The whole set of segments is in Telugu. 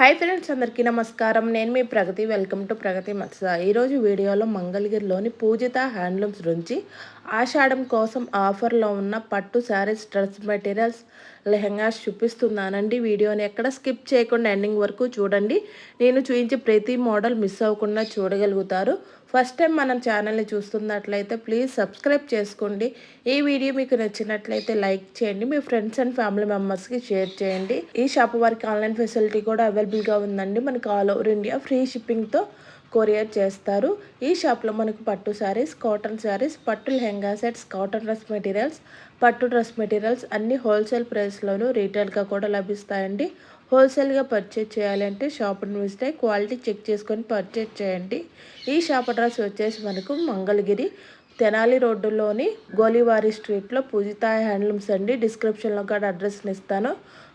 హాయ్ ఫ్రెండ్స్ అందరికీ నమస్కారం. నేను మీ ప్రగతి. వెల్కమ్ టు ప్రగతి మత్స ఈరోజు వీడియోలో మంగళగిరిలోని పూజిత హ్యాండ్లూమ్స్ నుంచి ఆషాఢం కోసం ఆఫర్లో ఉన్న పట్టు శారీస్ డ్రెస్ మెటీరియల్స్ లెహంగాస్ చూపిస్తున్నానండి. వీడియోని ఎక్కడ స్కిప్ చేయకుండా ఎండింగ్ వరకు చూడండి. నేను చూపించే ప్రతి మోడల్ మిస్ అవ్వకుండా చూడగలుగుతారు. ఫస్ట్ టైం మనం ఛానల్ని చూస్తున్నట్లయితే ప్లీజ్ సబ్స్క్రైబ్ చేసుకోండి. ఈ వీడియో మీకు నచ్చినట్లయితే లైక్ చేయండి. మీ ఫ్రెండ్స్ అండ్ ఫ్యామిలీ మెంబర్స్కి షేర్ చేయండి. ఈ షాప్ వారికి ఆన్లైన్ ఫెసిలిటీ కూడా అవైలబుల్గా ఉందండి. మనకి ఆల్ ఓవర్ ఇండియా ఫ్రీ షిప్పింగ్తో కొరియర్ చేస్తారు. ఈ షాప్లో మనకు పట్టు శారీస్ కాటన్ శారీస్ పట్టు lehenga sets cotton dress materials పట్టు డ్రెస్ మెటీరియల్స్ అన్ని హోల్సేల్ ప్రైస్లోనూ రీటైల్గా కూడా లభిస్తాయండి. హోల్సేల్గా పర్చేజ్ చేయాలంటే షాప్ని విజిట్ అయ్యి క్వాలిటీ చెక్ చేసుకొని పర్చేజ్ చేయండి. ఈ షాప్ అడ్రస్ వచ్చేసి మనకు మంగళగిరి తెనాలి రోడ్డులోని గోలివారి స్ట్రీట్లో పూజిత హ్యాండ్లూమ్స్ అండి. డిస్క్రిప్షన్లో కూడా అడ్రస్ని ఇస్తాను.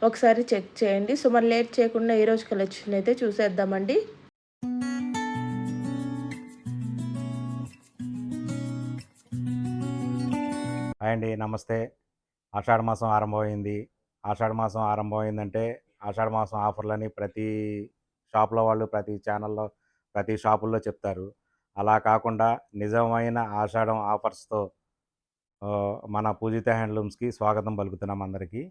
ఒకసారి చెక్ చేయండి. సో మరి లేట్ చేయకుండా ఈరోజు కలెక్షన్ అయితే చూసేద్దామండి. హాయ్ అండి నమస్తే. ఆషాఢ మాసం ఆరంభమైంది. ఆషాఢ మాసం ఆరంభమైందంటే ఆషాఢ మాసం ఆఫర్లని ప్రతి షాప్లో వాళ్ళు ప్రతి ఛానల్లో ప్రతి షాపుల్లో చెప్తారు. అలా కాకుండా నిజమైన ఆషాఢం ఆఫర్స్తో మన పూజిత హ్యాండ్లూమ్స్కి స్వాగతం పలుకుతున్నాం అందరికీ.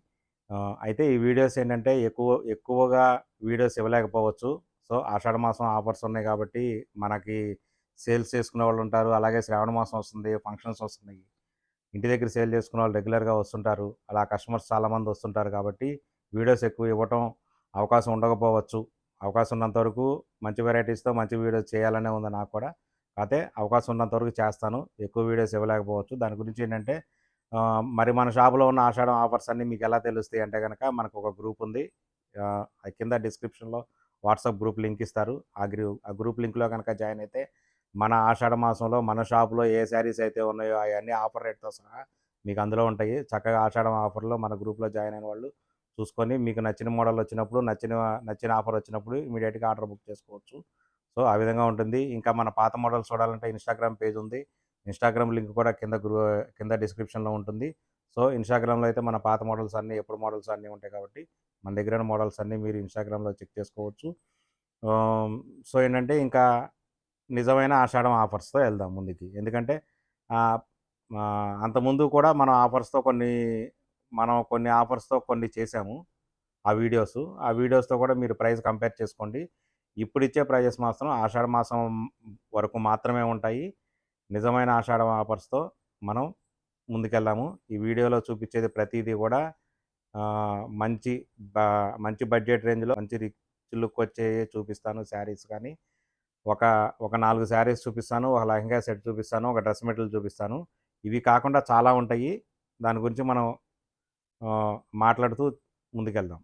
అయితే ఈ వీడియోస్ ఏంటంటే ఎక్కువ ఎక్కువగా వీడియోస్ ఇవ్వలేకపోవచ్చు. సో ఆషాఢ మాసం ఆఫర్స్ ఉన్నాయి కాబట్టి మనకి సేల్స్ చేసుకునే వాళ్ళు ఉంటారు. అలాగే శ్రావణ మాసం వస్తుంది ఫంక్షన్స్ వస్తున్నాయి. ఇంటి దగ్గర సేల్ చేసుకునే వాళ్ళు రెగ్యులర్గా వస్తుంటారు. అలా కస్టమర్స్ చాలామంది వస్తుంటారు కాబట్టి వీడియోస్ ఎక్కువ ఇవ్వటం అవకాశం ఉండకపోవచ్చు. అవకాశం ఉన్నంత వరకు మంచి వెరైటీస్తో మంచి వీడియోస్ చేయాలనే ఉంది నాకు కూడా. అయితే అవకాశం ఉన్నంత వరకు చేస్తాను. ఎక్కువ వీడియోస్ ఇవ్వలేకపోవచ్చు. దాని గురించి ఏంటంటే మరి మన షాపులో ఉన్న ఆషాఢం ఆఫర్స్ అన్నీ మీకు ఎలా తెలుస్తాయి అంటే కనుక మనకు ఒక గ్రూప్ ఉంది. ఆ, కింద డిస్క్రిప్షన్లో వాట్సాప్ గ్రూప్ లింక్ ఇస్తారు. ఆ గ్రూ ఆ గ్రూప్ లింక్లో కనుక జాయిన్ అయితే మన ఆషాఢ మాసంలో మన షాపులో ఏ శారీస్ అయితే ఉన్నాయో అవన్నీ ఆఫర్ రేట్తో సహా మీకు అందులో ఉంటాయి. చక్కగా ఆషాఢం ఆఫర్లో మన గ్రూప్లో జాయిన్ అయిన వాళ్ళు చూసుకొని మీకు నచ్చిన మోడల్ వచ్చినప్పుడు నచ్చిన నచ్చిన ఆఫర్ వచ్చినప్పుడు ఇమీడియట్గా ఆర్డర్ బుక్ చేసుకోవచ్చు. సో ఆ విధంగా ఉంటుంది. ఇంకా మన పాత మోడల్స్ చూడాలంటే ఇన్స్టాగ్రామ్ పేజ్ ఉంది. ఇన్స్టాగ్రామ్ లింక్ కూడా కింద గ్రూ కింద డిస్క్రిప్షన్లో ఉంటుంది. సో ఇన్స్టాగ్రామ్లో అయితే మన పాత మోడల్స్ అన్నీ ఎప్పుడు మోడల్స్ అన్నీ ఉంటాయి కాబట్టి మన దగ్గర ఉన్న మోడల్స్ అన్నీ మీరు ఇన్స్టాగ్రామ్లో చెక్ చేసుకోవచ్చు. సో ఏంటంటే ఇంకా నిజమైన ఆషాఢం ఆఫర్స్తో వెళ్దాం ముందుకి. ఎందుకంటే అంతకుముందు కూడా మనం ఆఫర్స్తో కొన్ని మనం కొన్ని ఆఫర్స్తో కొన్ని చేసాము ఆ వీడియోస్. ఆ వీడియోస్తో కూడా మీరు ప్రైస్ కంపేర్ చేసుకోండి. ఇప్పుడు ఇచ్చే ప్రైజెస్ మాత్రం ఆషాఢ మాసం వరకు మాత్రమే ఉంటాయి. నిజమైన ఆషాఢం ఆఫర్స్తో మనం ముందుకెళ్ళాము ఈ వీడియోలో చూపించేది ప్రతిదీ కూడా మంచి మంచి బడ్జెట్ రేంజ్లో మంచి రిచ్ లుక్ వచ్చే చూపిస్తాను శారీస్ కానీ ఒక ఒక నాలుగు శారీస్ చూపిస్తాను ఒక లెహంగా సెట్ చూపిస్తాను ఒక డ్రెస్ మెటీరియల్ చూపిస్తాను. ఇవి కాకుండా చాలా ఉంటాయి. దాని గురించి మనం మాట్లాడుతూ ముందుకెళ్దాం.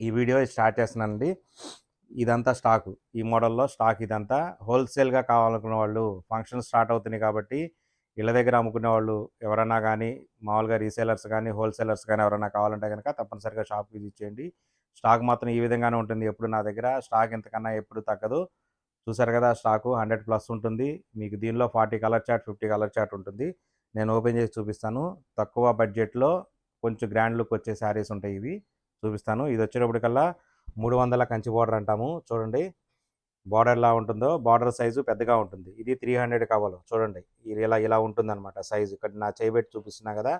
ఈ వీడియో స్టార్ట్ చేస్తున్నానండి. ఇదంతా స్టాకు. ఈ మోడల్లో స్టాక్ ఇదంతా. హోల్సేల్గా కావాలనుకున్న వాళ్ళు ఫంక్షన్ స్టార్ట్ అవుతున్నాయి కాబట్టి ఇళ్ళ దగ్గర అమ్ముకునే వాళ్ళు ఎవరైనా కానీ మామూలుగా రీసేలర్స్ కానీ హోల్సేలర్స్ కానీ ఎవరైనా కావాలంటే కనుక తప్పనిసరిగా షాప్ విజిట్ చేయండి. స్టాక్ మాత్రం ఈ విధంగానే ఉంటుంది. ఎప్పుడు నా దగ్గర? స్టాక్ ఇంతకన్నా ఎప్పుడు తగ్గదు. చూసారు కదా స్టాకు హండ్రెడ్ ప్లస్ ఉంటుంది. మీకు దీనిలో forty colour chart fifty colour chart ఉంటుంది. నేను ఓపెన్ చేసి చూపిస్తాను. తక్కువ బడ్జెట్లో కొంచెం గ్రాండ్ లుక్ వచ్చే శారీస్ ఉంటాయి ఇవి. చూపిస్తాను. ఇది వచ్చేటప్పటికల్లా మూడు వందల కంచి బార్డర్ అంటాము. చూడండి. బార్డర్ ఎలా ఉంటుందో బార్డర్ సైజు పెద్దగా ఉంటుంది. ఇది త్రీ హండ్రెడ్ కావాలి. చూడండి. ఇది ఇలా ఇలా ఉంటుంది అనమాట సైజు. ఇక్కడ నా చేయి పెట్టి చూపిస్తున్నా కదా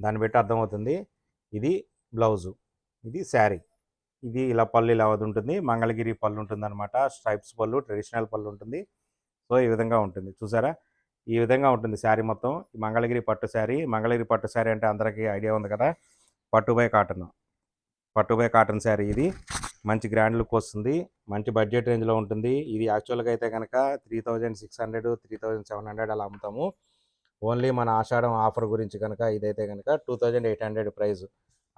దాన్ని బట్టి అర్థమవుతుంది. ఇది బ్లౌజు. ఇది శారీ. ఇది ఇలా పళ్ళు ఇలా ఉంటుంది మంగళగిరి పళ్ళు ఉంటుంది అనమాట స్ట్రైప్స్ పళ్ళు ట్రెడిషనల్ పళ్ళు ఉంటుంది. సో ఈ విధంగా ఉంటుంది. చూసారా? ఈ విధంగా ఉంటుంది శారీ మొత్తం. మంగళగిరి పట్టు శారీ. మంగళగిరి పట్టు శారీ అంటే అందరికీ ఐడియా ఉంది కదా? పట్టుబై కాటన్. పట్టుబై కాటన్ శారీ ఇది. మంచి గ్రాండ్ లుక్ వస్తుంది. మంచి బడ్జెట్ రేంజ్లో ఉంటుంది. ఇది యాక్చువల్గా అయితే కనుక three thousand six hundred three thousand seven hundred అలా అమ్ముతాము. ఓన్లీ మన ఆషాఢం ఆఫర్ గురించి కనుక ఇదైతే కనుక two thousand eight hundred price.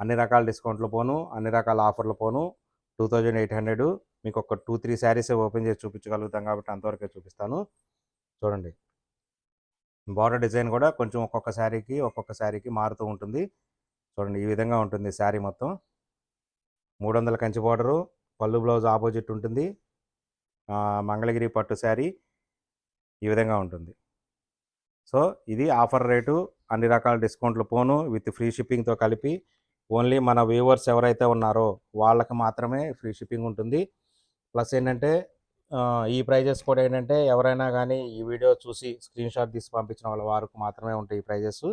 అన్ని రకాల డిస్కౌంట్లు పోను అన్ని రకాల ఆఫర్లు పోను. టూ థౌజండ్ ఎయిట్ హండ్రెడ్ మీకు ఒక టూ త్రీ శారీస్ ఓపెన్ చేసి చూపించగలుగుతాం కాబట్టి అంతవరకే చూపిస్తాను. చూడండి. బార్డర్ డిజైన్ కూడా కొంచెం ఒక్కొక్క శారీకి ఒక్కొక్క శారీకి మారుతూ ఉంటుంది. చూడండి ఈ విధంగా ఉంటుంది శారీ మొత్తం. మూడు వందల కంచి బార్డరు పళ్ళు బ్లౌజ్ ఆపోజిట్ ఉంటుంది. మంగళగిరి పట్టు శారీ ఈ విధంగా ఉంటుంది. సో ఇది ఆఫర్ రేటు అన్ని రకాల డిస్కౌంట్లు పోను విత్ ఫ్రీ షిప్పింగ్తో కలిపి ఓన్లీ మన వ్యూవర్స్ ఎవరైతే ఉన్నారో వాళ్ళకి మాత్రమే ఫ్రీ షిప్పింగ్ ఉంటుంది. ప్లస్ ఏంటంటే ఈ ప్రైజెస్ కూడా ఏంటంటే ఎవరైనా కానీ ఈ వీడియో చూసి స్క్రీన్ షాట్ తీసి పంపించిన వాళ్ళ వారికి మాత్రమే ఉంటాయి ఈ ప్రైజెస్.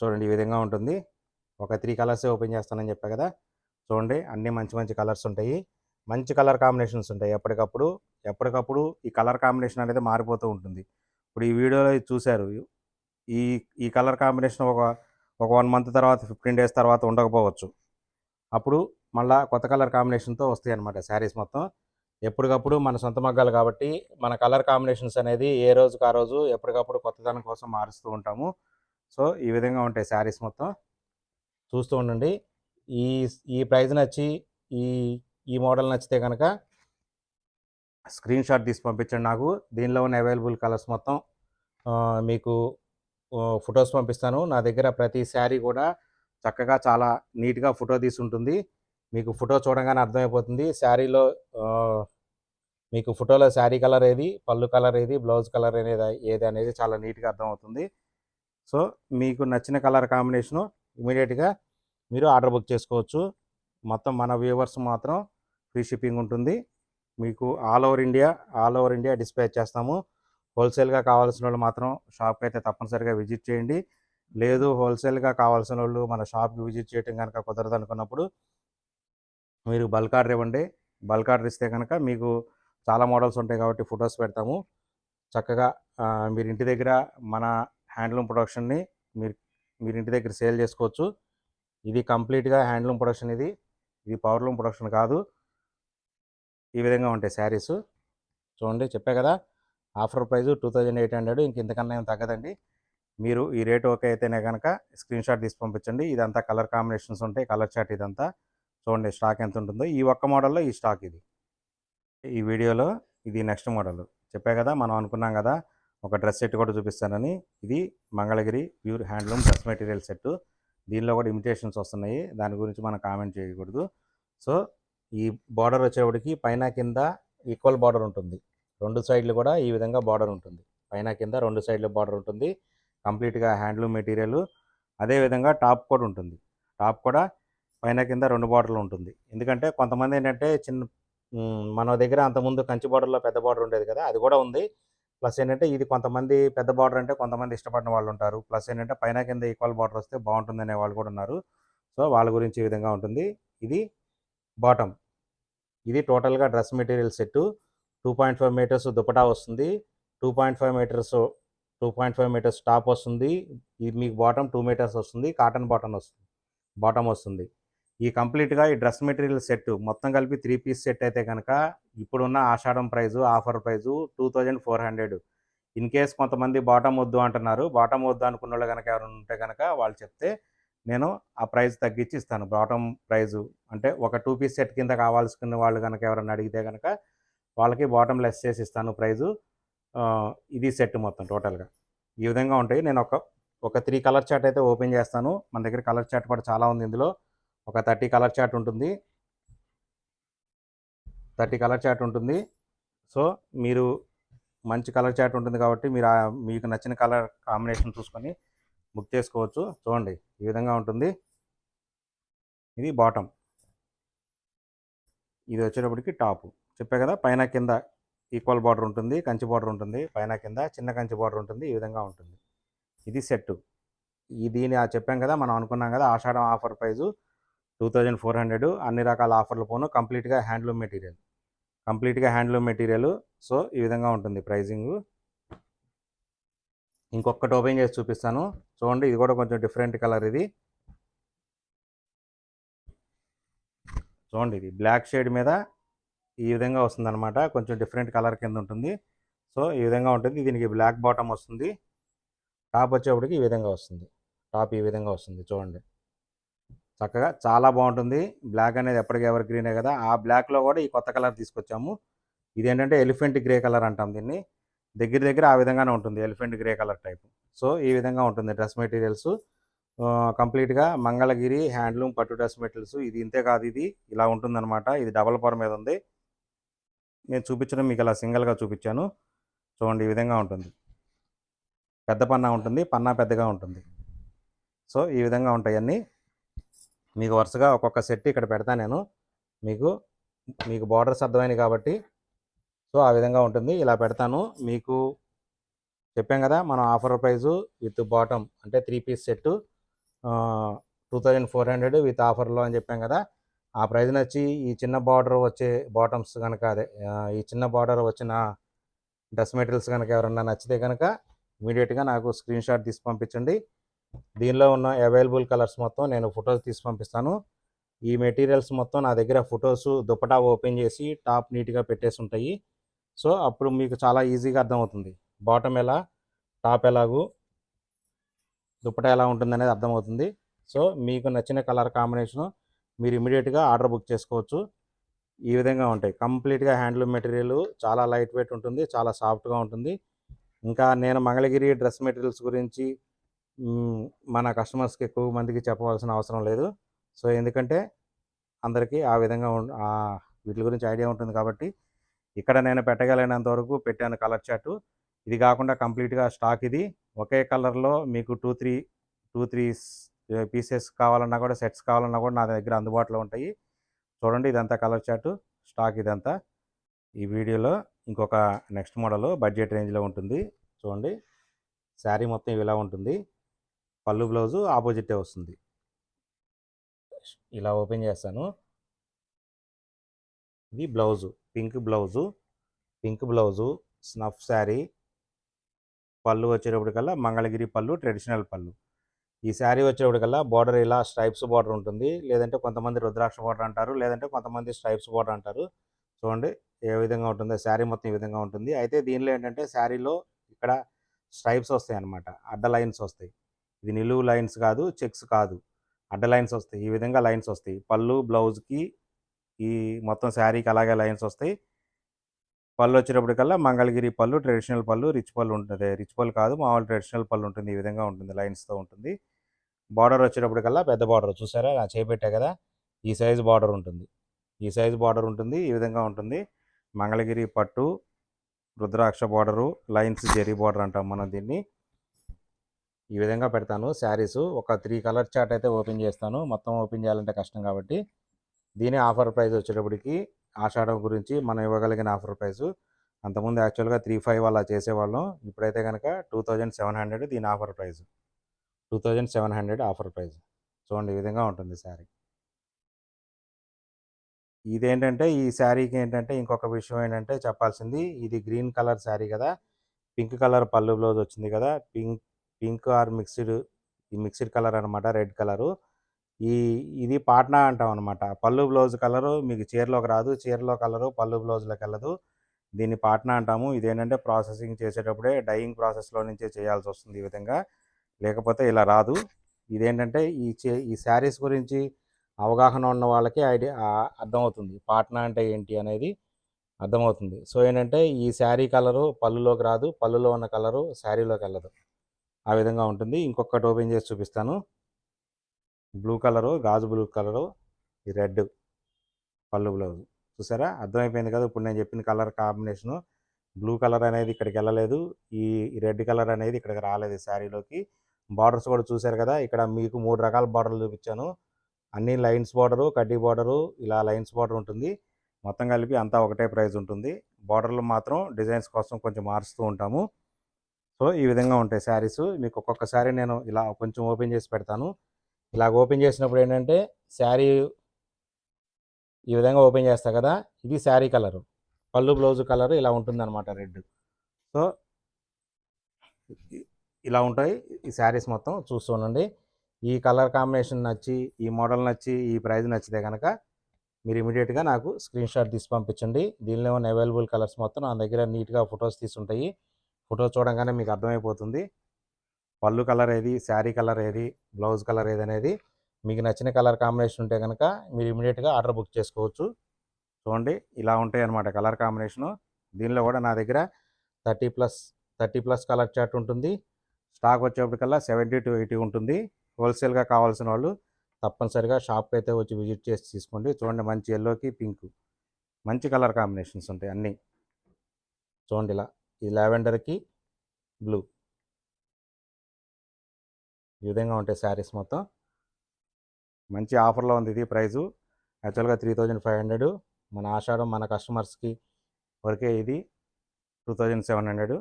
చూడండి ఈ విధంగా ఉంటుంది. ఒక త్రీ కలర్సే ఓపెన్ చేస్తానని చెప్పా కదా. చూడండి అన్నీ మంచి మంచి కలర్స్ ఉంటాయి. మంచి కలర్ కాంబినేషన్స్ ఉంటాయి ఎప్పటికప్పుడు. ఎప్పటికప్పుడు ఈ కలర్ కాంబినేషన్ అనేది మారిపోతూ ఉంటుంది. ఇప్పుడు ఈ వీడియోలో చూశారు. ఈ ఈ కలర్ కాంబినేషన్ ఒక ఒక వన్ మంత్ తర్వాత ఫిఫ్టీన్ డేస్ తర్వాత ఉండకపోవచ్చు. అప్పుడు మళ్ళీ కొత్త కలర్ కాంబినేషన్తో వస్తాయి అనమాట శారీస్ మొత్తం. ఎప్పటికప్పుడు మన సొంత మగ్గాలు కాబట్టి మన కలర్ కాంబినేషన్స్ అనేది ఏ రోజుకి ఆ రోజు ఎప్పటికప్పుడు కొత్తదనం కోసం మారుస్తూ ఉంటాము. సో ఈ విధంగా ఉంటాయి శారీస్ మొత్తం. చూస్తూ ఉండండి. ఈ ఈ ప్రైస్ నచ్చి ఈ ఈ మోడల్ నచ్చితే కనుక స్క్రీన్ షాట్ తీసి పంపించండి నాకు. దీనిలో ఉన్న అవైలబుల్ కలర్స్ మొత్తం మీకు ఫొటోస్ పంపిస్తాను. నా దగ్గర ప్రతి శారీ కూడా చక్కగా చాలా నీట్గా ఫోటో తీసి ఉంటుంది మీకు ఫోటో చూడగానే అర్థమైపోతుంది. శారీలో మీకు ఫోటోలో శారీ కలర్ ఏది పళ్ళు కలర్ ఏది బ్లౌజ్ కలర్ అనేది ఏది అనేది చాలా నీట్గా అర్థమవుతుంది. సో మీకు నచ్చిన కలర్ కాంబినేషను ఇమీడియట్గా మీరు ఆర్డర్ బుక్ చేసుకోవచ్చు. మొత్తం మన వ్యూవర్స్ మాత్రం ఫ్రీ షిప్పింగ్ ఉంటుంది. మీకు all over India all over India dispatch చేస్తాము. హోల్సేల్గా కావాల్సిన వాళ్ళు మాత్రం షాప్కి అయితే తప్పనిసరిగా విజిట్ చేయండి. లేదు హోల్సేల్గా కావాల్సిన వాళ్ళు మన షాప్కి విజిట్ చేయటం కనుక కుదరదు అనుకున్నప్పుడు మీరు బల్క్ ఆర్డర్ ఇవ్వండి. బల్క్ ఆర్డర్ ఇస్తే కనుక మీకు చాలా మోడల్స్ ఉంటాయి కాబట్టి ఫొటోస్ పెడతాము. చక్కగా మీరు ఇంటి దగ్గర మన హ్యాండ్లూమ్ ప్రొడక్షన్ని మీరు మీరు ఇంటి దగ్గర సేల్ చేసుకోవచ్చు. ఇది కంప్లీట్గా హ్యాండ్లూమ్ ప్రొడక్షన్ ఇది. ఇది పవర్లూమ్ ప్రొడక్షన్ కాదు. ఈ విధంగా ఉంటాయి శారీస్. చూడండి చెప్పే కదా. Offer price two thousand eight hundred. ఇంక ఇంతకన్నా ఏం తగ్గదండి. మీరు ఈ రేట్ ఓకే అయితేనే కనుక స్క్రీన్ షాట్ తీసి పంపించండి. ఇదంతా కలర్ కాంబినేషన్స్ ఉంటాయి. కలర్ చార్ట్ ఇదంతా చూడండి స్టాక్ ఎంత ఉంటుందో. ఈ ఒక్క మోడల్లో ఈ స్టాక్ ఇది. ఈ వీడియోలో ఇది నెక్స్ట్ మోడల్. చెప్పా కదా మనం అనుకున్నాం కదా ఒక డ్రెస్ సెట్ కూడా చూపిస్తానని. ఇది Mangalagiri pure handloom dress material set. దీనిలో కూడా ఇమిటేషన్స్ వస్తున్నాయి. దాని గురించి మనం కామెంట్ చేయకూడదు. సో ఈ బార్డర్ వచ్చేవాడికి పైన కింద ఈక్వల్ బార్డర్ ఉంటుంది. రెండు సైడ్లు కూడా ఈ విధంగా బార్డర్ ఉంటుంది. పైన కింద రెండు సైడ్లు బార్డర్ ఉంటుంది. కంప్లీట్గా హ్యాండ్లూమ్ మెటీరియల్. అదేవిధంగా టాప్ కూడా ఉంటుంది. టాప్ కూడా పైన కింద రెండు బార్డర్లు ఉంటుంది. ఎందుకంటే కొంతమంది ఏంటంటే చిన్న మన దగ్గర అంతకుముందు కంచి బార్డర్లో పెద్ద బార్డర్ ఉండేది కదా అది కూడా ఉంది. ప్లస్ ఏంటంటే ఇది కొంతమంది పెద్ద బార్డర్ అంటే కొంతమంది ఇష్టపడిన వాళ్ళు ఉంటారు. ప్లస్ ఏంటంటే పైన కింద ఈక్వల్ బార్డర్ వస్తే బాగుంటుంది అనే వాళ్ళు కూడా ఉన్నారు. సో వాళ్ళ గురించి ఈ విధంగా ఉంటుంది. ఇది బాటమ్. ఇది టోటల్గా dress material set. Two point five metres dupatta వస్తుంది. Two point five metres two point five metres top వస్తుంది. ఇది మీకు బాటమ్ టూ మీటర్స్ వస్తుంది. కాటన్ బాటమ్ వస్తుంది. బాటమ్ వస్తుంది. ఈ కంప్లీట్గా ఈ డ్రెస్ మెటీరియల్ సెట్ మొత్తం కలిపి త్రీ పీస్ సెట్ అయితే కనుక ఇప్పుడున్న Ashadham price offer price two thousand four hundred in case కొంతమంది బాటమ్ వద్దు అంటున్నారు బాటమ్ వద్దు అనుకున్న వాళ్ళు కనుక ఎవరైనా ఉంటే కనుక వాళ్ళు చెప్తే నేను ఆ ప్రైస్ తగ్గించి ఇస్తాను. బాటమ్ ప్రైజు అంటే ఒక టూ పీస్ సెట్ కింద కావాల్సుకున్న వాళ్ళు కనుక ఎవరైనా అడిగితే కనుక వాళ్ళకి బాటమ్ లెస్ చేసి ఇస్తాను ప్రైజు. ఇది సెట్ మొత్తం టోటల్గా ఈ విధంగా ఉంటాయి. నేను ఒక ఒక త్రీ కలర్ చార్ట్ అయితే ఓపెన్ చేస్తాను. మన దగ్గర కలర్ చార్ట్ కూడా చాలా ఉంది ఇందులో. ఒక థర్టీ కలర్ చార్ట్ ఉంటుంది. థర్టీ కలర్ చార్ట్ ఉంటుంది. సో మీరు మంచి కలర్ చార్ట్ ఉంటుంది కాబట్టి మీరు మీకు నచ్చిన కలర్ కాంబినేషన్ చూసుకొని బుక్ చేసుకోవచ్చు. చూడండి ఈ విధంగా ఉంటుంది. ఇది బాటమ్ ఇది వచ్చేటప్పటికి టాపు చెప్పా కదా పైన కింద ఈక్వల్ బార్డర్ ఉంటుంది కంచి బార్డర్ ఉంటుంది పైన కింద చిన్న కంచి బార్డర్ ఉంటుంది ఈ విధంగా ఉంటుంది. ఇది సెట్ ఈ దీని చెప్పాం కదా మనం అనుకున్నాం కదా Ashadham offer price two thousand four hundred అన్ని రకాల ఆఫర్లు పోను కంప్లీట్గా హ్యాండ్లూమ్ మెటీరియల్. కంప్లీట్గా హ్యాండ్లూమ్ మెటీరియల్ సో ఈ విధంగా ఉంటుంది ప్రైజింగ్. ఇంకొకటి ఓపెన్ చేసి చూపిస్తాను. చూడండి ఇది కూడా కొంచెం డిఫరెంట్ కలర్ ఇది. చూడండి ఇది బ్లాక్ షేడ్ మీద ఈ విధంగా వస్తుంది అనమాట కొంచెం డిఫరెంట్ కలర్ కింద ఉంటుంది సో ఈ విధంగా ఉంటుంది. దీనికి బ్లాక్ బాటమ్ వస్తుంది. టాప్ వచ్చేప్పటికి ఈ విధంగా వస్తుంది. టాప్ ఈ విధంగా వస్తుంది. చూడండి. చక్కగా చాలా బాగుంటుంది. బ్లాక్ అనేది ఎప్పటికీ ఎవర్ గ్రీనే కదా. ఆ బ్లాక్లో కూడా ఈ కొత్త కలర్ తీసుకొచ్చాము. ఇదేంటంటే ఎలిఫెంట్ గ్రే కలర్ అంటాం దీన్ని. దగ్గర దగ్గర ఆ విధంగానే ఉంటుంది. Elephant grey colour type. So ఈ విధంగా ఉంటుంది డ్రెస్ మెటీరియల్స్. కంప్లీట్గా మంగళగిరి హ్యాండ్లూమ్ పట్టు డ్రెస్ మెటీరియల్స్. ఇది ఇంతే కాదు ఇది. ఇలా ఉంటుందన్నమాట. ఇది డబల్ పవర్ మీద ఉంది. నేను చూపించడం మీకు ఇలా సింగిల్గా చూపించాను. చూడండి ఈ విధంగా ఉంటుంది. పెద్ద పన్నా ఉంటుంది పన్నా పెద్దగా ఉంటుంది. సో ఈ విధంగా ఉంటాయి అన్నీ మీకు వరుసగా ఒక్కొక్క సెట్ ఇక్కడ పెడతా నేను. మీకు మీకు బార్డర్స్ అర్థమైనవి కాబట్టి. సో ఆ విధంగా ఉంటుంది. ఇలా పెడతాను. మీకు చెప్పాం కదా మనం ఆఫర్ ప్రైజు విత్ బాటమ్ అంటే three piece set two thousand four hundred with ఆఫర్లో అని చెప్పాం కదా. ఆ ప్రైజ్ నచ్చి ఈ చిన్న బార్డర్ వచ్చే బాటమ్స్ కనుక అదే ఈ చిన్న బార్డర్ వచ్చిన డ్రెస్ మెటీరియల్స్ కనుక ఎవరన్నా నచ్చితే కనుక ఇమీడియట్గా నాకు స్క్రీన్ షాట్ తీసి పంపించండి. దీనిలో ఉన్న అవైలబుల్ కలర్స్ మొత్తం నేను ఫొటోస్ తీసి పంపిస్తాను. ఈ మెటీరియల్స్ మొత్తం నా దగ్గర ఫొటోస్ దుపటా ఓపెన్ చేసి టాప్ నీట్గా పెట్టేసి ఉంటాయి. సో అప్పుడు మీకు చాలా ఈజీగా అర్థమవుతుంది. బాటమ్ ఎలా టాప్ ఎలాగూ దుప్పట ఎలా ఉంటుంది అనేది అర్థమవుతుంది. సో మీకు నచ్చిన కలర్ కాంబినేషను మీరు ఇమీడియట్గా ఆర్డర్ బుక్ చేసుకోవచ్చు. ఈ విధంగా ఉంటాయి. కంప్లీట్గా హ్యాండ్లూమ్ మెటీరియల్ చాలా లైట్ వెయిట్ ఉంటుంది చాలా సాఫ్ట్గా ఉంటుంది. ఇంకా నేను మంగళగిరి డ్రెస్ మెటీరియల్స్ గురించి మన కస్టమర్స్కి ఎక్కువ మందికి చెప్పవలసిన అవసరం లేదు. సో ఎందుకంటే అందరికీ ఆ విధంగా వీటి గురించి ఐడియా ఉంటుంది కాబట్టి ఇక్కడ నేను పెట్టగలిగినంత వరకు పెట్టాను కలర్ చార్టు. ఇది కాకుండా కంప్లీట్గా స్టాక్ ఇది. ఒకే కలర్లో మీకు two three two three pieces కావాలన్నా కూడా సెట్స్ కావాలన్నా కూడా నా దగ్గర అందుబాటులో ఉంటాయి. చూడండి ఇదంతా కలర్ చార్టు స్టాక్ ఇదంతా. ఈ వీడియోలో ఇంకొక నెక్స్ట్ మోడల్ బడ్జెట్ రేంజ్లో ఉంటుంది. చూడండి. శారీ మొత్తం ఇలా ఉంటుంది. పళ్ళు బ్లౌజు ఆపోజిటే వస్తుంది. ఇలా ఓపెన్ చేస్తాను. ఇది blouse pink blouse pink blouse snuff sari. పళ్ళు వచ్చేటప్పటికల్లా మంగళగిరి పళ్ళు ట్రెడిషనల్ పళ్ళు. ఈ శారీ వచ్చేప్పటికల్లా బార్డర్ ఇలా స్ట్రైప్స్ బార్డర్ ఉంటుంది. లేదంటే కొంతమంది రుద్రాక్ష బార్డర్ అంటారు. లేదంటే కొంతమంది స్ట్రైప్స్ బార్డర్ అంటారు. చూడండి ఏ విధంగా ఉంటుందో శారీ మొత్తం ఈ విధంగా ఉంటుంది. అయితే దీనిలో ఏంటంటే శారీలో ఇక్కడ స్ట్రైప్స్ వస్తాయి అన్నమాట అడ్డ లైన్స్ వస్తాయి. ఇది నిలువు లైన్స్ కాదు చెక్స్ కాదు. అడ్డ లైన్స్ వస్తాయి. ఈ విధంగా లైన్స్ వస్తాయి. పళ్ళు బ్లౌజ్కి ఈ మొత్తం శారీకి అలాగే లైన్స్ వస్తాయి. పళ్ళు వచ్చేటప్పటికల్లా మంగళగిరి పళ్ళు ట్రెడిషనల్ పళ్ళు రిచ్ పళ్ళు ఉంటుంది. రిచ్ పళ్ళు కాదు మామూలు ట్రెడిషనల్ పళ్ళు ఉంటుంది. ఈ విధంగా ఉంటుంది లైన్స్తో ఉంటుంది. బార్డర్ వచ్చేటప్పటికల్లా పెద్ద బార్డర్. చూసారా? నా చేపెట్టా కదా? ఈ సైజు బార్డర్ ఉంటుంది. ఈ సైజు బార్డర్ ఉంటుంది. ఈ విధంగా ఉంటుంది. మంగళగిరి పట్టు రుద్రాక్ష బార్డరు లైన్స్ జెరీ బార్డర్ అంటాం మనం దీన్ని. ఈ విధంగా పెడతాను. శారీస్ ఒక త్రీ కలర్ చార్ట్ అయితే ఓపెన్ చేస్తాను. మొత్తం ఓపెన్ చేయాలంటే కష్టం కాబట్టి. దీని ఆఫర్ ప్రైస్ వచ్చేటప్పటికి ఆషాఢం గురించి మనం ఇవ్వగలిగిన ఆఫర్ ప్రైస్. అంతకుముందు యాక్చువల్గా త్రీ ఫైవ్ అలా చేసేవాళ్ళం. ఇప్పుడైతే కనుక టూ థౌజండ్ సెవెన్ హండ్రెడ్ దీని offer price. Two thousand seven hundred offer price. చూడండి ఈ విధంగా ఉంటుంది శారీ. ఇదేంటంటే ఈ శారీకి ఏంటంటే ఇంకొక విషయం ఏంటంటే చెప్పాల్సింది ఇది గ్రీన్ కలర్ శారీ కదా. పింక్ కలర్ పళ్ళు బ్లౌజ్ వచ్చింది కదా. పింక్ పింక్ ఆర్ మిక్స్డ్ ఈ మిక్స్డ్ కలర్ అనమాట రెడ్ కలరు. ఈ ఇది పాట్నా అంటాం అనమాట పళ్ళు బ్లౌజ్ కలరు మీకు చీరలోకి రాదు. చీరలో కలరు పళ్ళు బ్లౌజ్లోకి వెళ్ళదు. దీన్ని పాట్నా అంటాము. ఇదేంటంటే ప్రాసెసింగ్ చేసేటప్పుడే డైయింగ్ ప్రాసెస్లో నుంచే చేయాల్సి వస్తుంది ఈ విధంగా. లేకపోతే ఇలా రాదు. ఇదేంటంటే ఈ ఈ శారీస్ గురించి అవగాహన ఉన్న వాళ్ళకి ఐడియా అర్థమవుతుంది. పాట్నా అంటే ఏంటి అనేది అర్థమవుతుంది. సో ఏంటంటే ఈ శారీ కలరు పళ్ళులోకి రాదు. పళ్ళులో ఉన్న కలరు శారీలోకి వెళ్ళదు. ఆ విధంగా ఉంటుంది. ఇంకొకటి ఓపెన్ చేసి చూపిస్తాను. బ్లూ కలరు గాజు బ్లూ కలరు ఈ రెడ్ పళ్ళు బ్లౌజ్. చూసారా? అర్థమైపోయింది కదా? ఇప్పుడు నేను చెప్పిన కలర్ కాంబినేషను. బ్లూ కలర్ అనేది ఇక్కడికి వెళ్ళలేదు. ఈ రెడ్ కలర్ అనేది ఇక్కడికి రాలేదు ఈ శారీలోకి. బార్డర్స్ కూడా చూశారు కదా! ఇక్కడ మీకు మూడు రకాల బార్డర్లు చూపించాను. అన్ని లైన్స్ బార్డరు కడ్డీ బార్డరు ఇలా లైన్స్ బార్డర్ ఉంటుంది. మొత్తం కలిపి అంతా ఒకటే ప్రైస్ ఉంటుంది. బార్డర్లు మాత్రం డిజైన్స్ కోసం కొంచెం మారుస్తూ ఉంటాము. సో ఈ విధంగా ఉంటాయి శారీస్. మీకు ఒక్కొక్క శారీ నేను ఇలా కొంచెం ఓపెన్ చేసి పెడతాను. ఇలా ఓపెన్ చేసినప్పుడు ఏంటంటే శారీ ఈ విధంగా ఓపెన్ చేస్తా కదా! ఇది శారీ కలరు. పళ్ళు బ్లౌజ్ కలర్ ఇలా ఉంటుంది అనమాట రెడ్. సో ఇలా ఉంటాయి. ఈ శారీస్ మొత్తం చూస్తూ ఉండండి. ఈ కలర్ కాంబినేషన్ నచ్చి ఈ మోడల్ నచ్చి ఈ ప్రైజ్ నచ్చితే కనుక మీరు ఇమీడియట్గా నాకు స్క్రీన్ షాట్ తీసి పంపించండి. దీనిలో ఉన్న అవైలబుల్ కలర్స్ మొత్తం నా దగ్గర నీట్గా ఫొటోస్ తీసుంటాయి. ఫోటో చూడంగానే మీకు అర్థమైపోతుంది. పళ్ళు కలర్ ఏది శారీ కలర్ ఏది బ్లౌజ్ కలర్ ఏది అనేది మీకు నచ్చిన కలర్ కాంబినేషన్ ఉంటే కనుక మీరు ఇమీడియట్గా ఆర్డర్ బుక్ చేసుకోవచ్చు. చూడండి. ఇలా ఉంటాయి అన్నమాట కలర్ కాంబినేషను. దీనిలో కూడా నా దగ్గర thirty plus thirty plus colour chart ఉంటుంది. స్టాక్ వచ్చేప్పటికల్లా సెవెంటీ టు ఎయిటీ ఉంటుంది. హోల్సేల్గా కావాల్సిన వాళ్ళు తప్పనిసరిగా షాప్కి అయితే వచ్చి విజిట్ చేసి తీసుకోండి. చూడండి మంచి ఎల్లోకి పింక్ మంచి కలర్ కాంబినేషన్స్ ఉంటాయి అన్నీ. చూడండి ఇలా ఈ లావెండర్కి బ్లూ ఈ విధంగా ఉంటాయి శారీస్ మొత్తం. మంచి ఆఫర్లో ఉంది ఇది ప్రైజు. యాక్చువల్గా త్రీ థౌజండ్ ఫైవ్ హండ్రెడ్. మన ఆషాఢం మన కస్టమర్స్కి వరకే ఇది. Two thousand seven hundred.